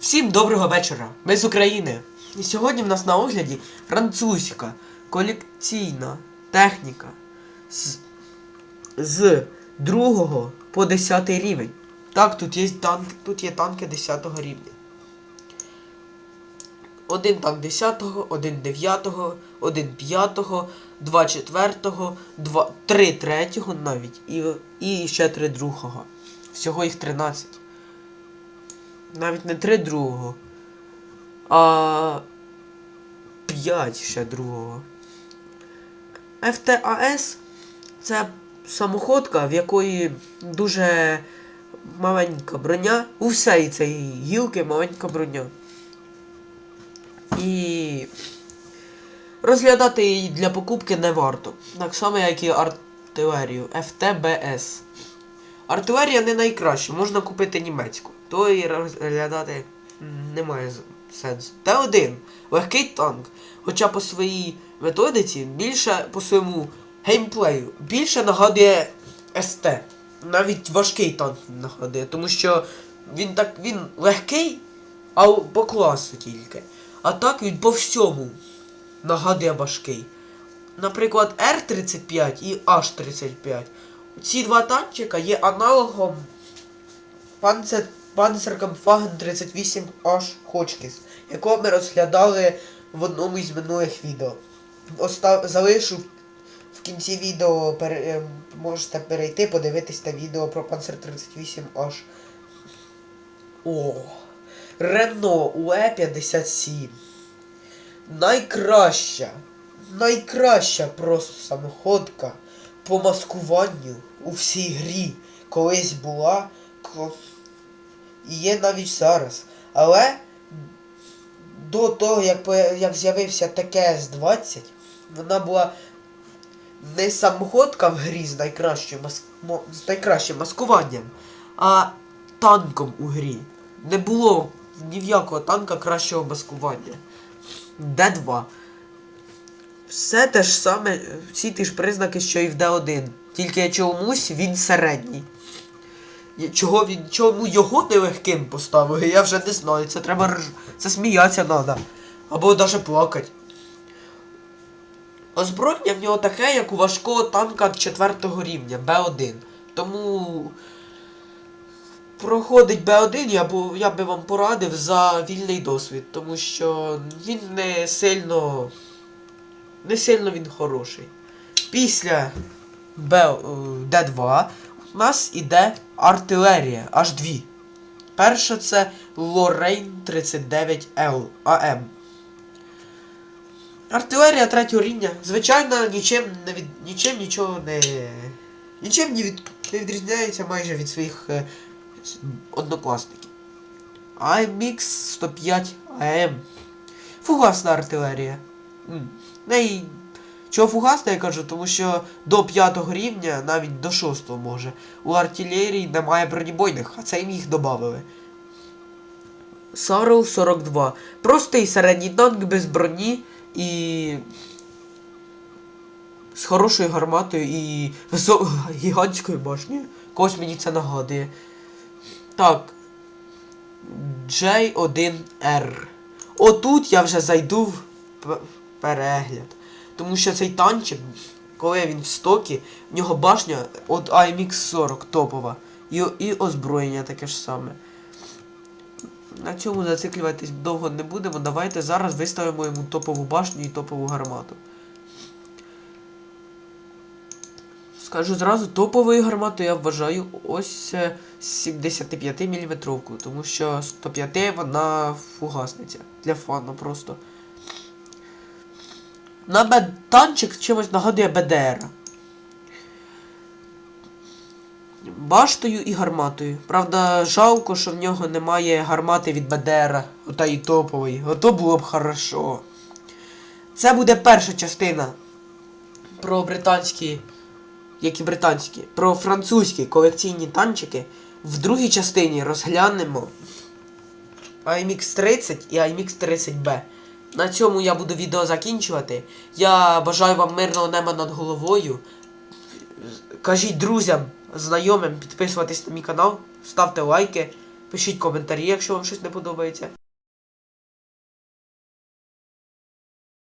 Всім доброго вечора. Ми з України. І сьогодні в нас на огляді французька колекційна техніка з, з 2 по 10 рівень. Так, тут є танки, тут є танки 10 рівня. Один танк 10, один 9, один 5, два 4, два, три 3 навіть і, і ще три другого. Всього їх 13. Навіть не три другого, а п'ять ще другого. ФТАС це самоходка, в якої дуже маленька броня. У всієї цієї гілки маленька броня. І розглядати її для покупки не варто. Так само, як і артилерію ФТБС. Артилерія не найкраща, можна купити німецьку. То і розглядати немає сенсу. Т1 легкий танк, хоча по своїй методиці більше по своєму геймплею більше нагадує СТ. Навіть важкий танк нагадує, тому що він так він легкий, а по класу тільки. А так він по всьому нагадує важкий. Наприклад, Р-35 і H-35. Ці два танчика є аналогом Panzer, Panzerkampfwagen 38H Hotchkiss, якого ми розглядали в одному із минулих відео. Остав, залишу в кінці відео, пере, е, можете перейти, подивитись на відео про Panzer 38H. О, Renault UE57. Найкраща, найкраща просто самоходка по маскуванню у всій грі колись була і є навіть зараз. Але до того, як, як з'явився ТКС-20, вона була не самоходка в грі з найкращим, з найкращим маскуванням, а танком у грі. Не було ні в якого танка кращого маскування. Д2. Все те ж саме, всі ті ж признаки, що і в Д1. Тільки чомусь він середній. Чого він, чому його нелегким поставили, я вже не знаю. Це треба. Це сміятися треба. Або навіть плакати. Озброєння в нього таке, як у важкого танка 4 рівня, Б1. Тому проходить Б1, я, бу, я би вам порадив за вільний досвід, тому що він не сильно. Не сильно він хороший. Після е, Д2 у нас іде артилерія, аж дві. Перша це Лорейн 39L АМ. Артилерія третього рівня. Звичайно, нічим не від. нічим нічого не. Нічим не, від, не відрізняється майже від своїх е, однокласників. IMX 105 AM. Фугасна артилерія. М. Неї. Чого фугасна, я кажу, тому що до 5 рівня, навіть до 6 може, у артилерії немає бронебойних, а це їм їх додали. Сарл 42. Простий середній танк без броні і. З хорошою гарматою і висо... гігантською башнею. Когось мені це нагадує. Так. J1R. Отут я вже зайду в перегляд. Тому що цей танчик, коли він в стокі, в нього башня от AMX 40 топова. І, і озброєння таке ж саме. На цьому зациклюватись довго не будемо. Давайте зараз виставимо йому топову башню і топову гармату. Скажу зразу, топовою гарматою я вважаю ось е, 75 мм, тому що 105 вона фугасниця. Для фану просто. На танчик чимось нагадує БДР. Баштою і гарматою. Правда, жалко, що в нього немає гармати від БДР, ота і топової. Ото було б хорошо. Це буде перша частина про британські, як і британські, про французькі колекційні танчики. В другій частині розглянемо IMX 30 і IMX 30B. На цьому я буду відео закінчувати. Я бажаю вам мирного неба над головою. Кажіть друзям, знайомим підписуватись на мій канал, ставте лайки. Пишіть коментарі, якщо вам щось не подобається.